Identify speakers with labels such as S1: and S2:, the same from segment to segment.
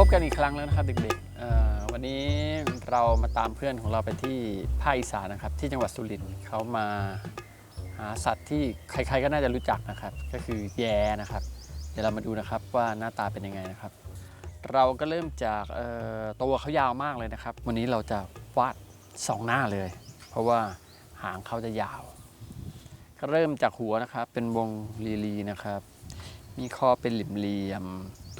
S1: พบกันอีกครั้งแล้วนะครับเด็กๆวันนี้เรามาตามเพื่อนของเราไปที่ภาคอีสานนะครับ ที่จังหวัดสุรินทร์เขามาหาสัตว์ที่ใครๆก็น่าจะรู้จักนะครับ ก็คือแย้นะครับ เดี๋ยวเรามาดูนะครับว่าหน้าตาเป็นยังไงนะครับ เราก็เริ่มจากตัวเขายาวมากเลยนะครับ วันนี้เราจะวาดสองหน้าเลย เพราะว่าหางเขาจะยาวก็เริ่มจากหัวนะครับเป็นวงลีลีนะครับ มีคอเป็นหลิมเหลี่ยม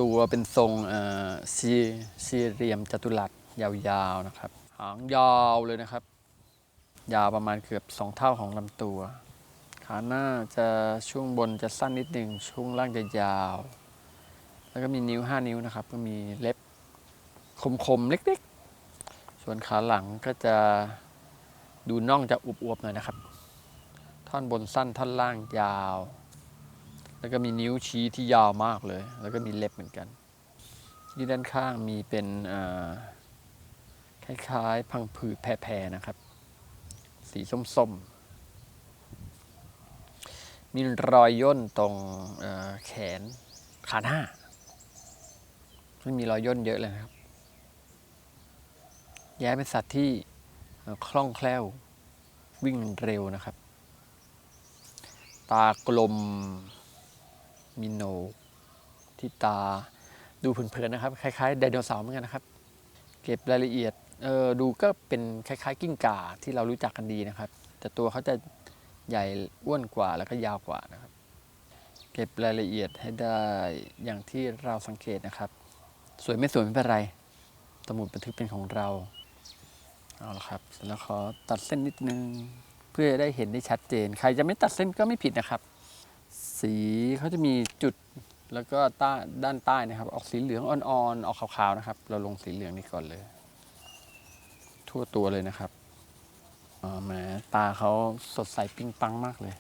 S1: ตัวเป็นทรงเอ่อสี่สี่เหลี่ยมจัตุรัสยาวๆนะครับ หางยาวเลยนะครับ ยาวประมาณเกือบสองเท่าของลำตัว ขาหน้าจะช่วงบนจะสั้นนิดหนึ่งช่วงล่างจะยาว แล้วก็มีนิ้ว 5 นิ้วนะครับ ก็มีเล็บคมๆเล็กๆ ส่วนขาหลังก็จะดูน่องจะอวบๆหน่อยนะครับ ท่อนบนสั้นท่อนล่างยาว แล้วก็มีนิ้วชี้ที่ยาวมากเลย แล้วก็มีเล็บเหมือนกัน ที่ด้านข้างมีเป็นคล้ายๆ พังผืดแพรๆนะครับ สีส้มๆ มีรอยย่นตรงแขนขาหน้าไม่มีรอยย่นเยอะเลยนะครับ แย้เป็นสัตว์ที่คล่องแคล่ววิ่งเร็วนะครับ ตากลม มีโหนกที่ตาดูเผินๆนะครับ คล้ายๆไดโนเสาร์เหมือนกันนะครับ เก็บรายละเอียดเออดูก็เป็นคล้ายๆกิ้งก่าที่เรารู้จักกันดีนะครับ แต่ตัวเขาจะใหญ่อ้วนกว่าแล้วก็ยาวกว่านะครับ เก็บรายละเอียดให้ได้อย่างที่เราสังเกตนะครับ สวยไม่สวยไม่เป็นไรสมุดบันทึกเป็นของเราเอาละครับแล้วขอตัดเส้นนิดนึง เพื่อจะได้เห็นได้ชัดเจน ใครจะไม่ตัดเส้นก็ไม่ผิดนะครับ สีเขาจะมีจุดแล้วก็ใต้ด้านใต้นะครับ ออกสีเหลืองอ่อนๆออกขาวๆนะครับ เราลงสีเหลืองนี่ก่อนเลย ทั่วตัวเลยนะครับแหมตาเขาสดใสปิ๊งปังมากเลย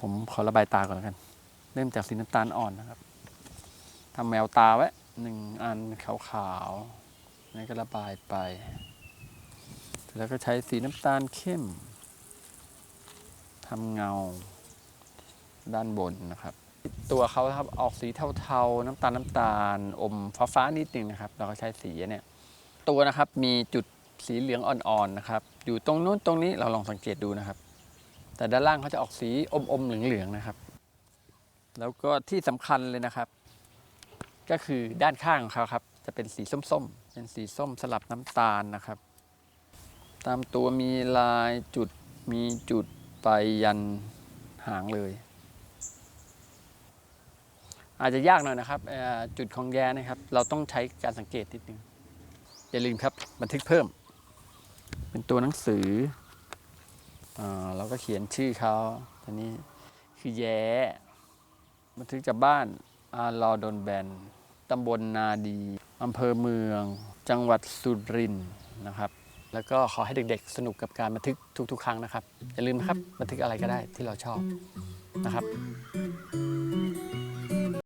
S1: ผมขอระบายตาก่อนแล้วกัน เริ่มจากสีน้ำตาลอ่อนนะครับทำแมวตาไว้หนึ่งอันขาวๆนี่ก็ระบายไป แล้วก็ใช้สีน้ำตาลเข้มทำเงา ด้านบนนะครับ ตัวเขาครับออกสีเทาๆ น้ำตาลน้ำตาลอมฟ้าๆนิดนึงนะครับ เราก็ใช้สีเนี่ยตัวนะครับมีจุดสีเหลืองอ่อนๆนะครับ อยู่ตรงนู้นตรงนี้เราลองสังเกตดูนะครับ แต่ด้านล่างเขาจะออกสีอมๆเหลืองๆนะครับ แล้วก็ที่สำคัญเลยนะครับ ก็คือด้านข้างของเขาครับ จะเป็นสีส้มๆ เป็นสีส้มสลับน้ำตาลนะครับ ตามตัวมีลายจุดมีจุดไปยันหางเลย อาจจะยากหน่อยนะครับจุดของแย้นะครับ เราต้องใช้การสังเกตนิดนึงอย่าลืมครับบันทึกเพิ่ม เป็นตัวหนังสืออเราก็เขียนชื่อเขาอันนี้คือแย้บันทึกจากบ้านอาลอดอนแบนตำบลนาดีอำเภอเมือง จังหวัดสุรินทร์นะครับ แล้วก็ขอให้เด็กๆ สนุกกับการบันทึกทุกๆ ครั้งนะครับ อย่าลืมนะครับ บันทึกอะไรก็ได้ที่เราชอบนะครับ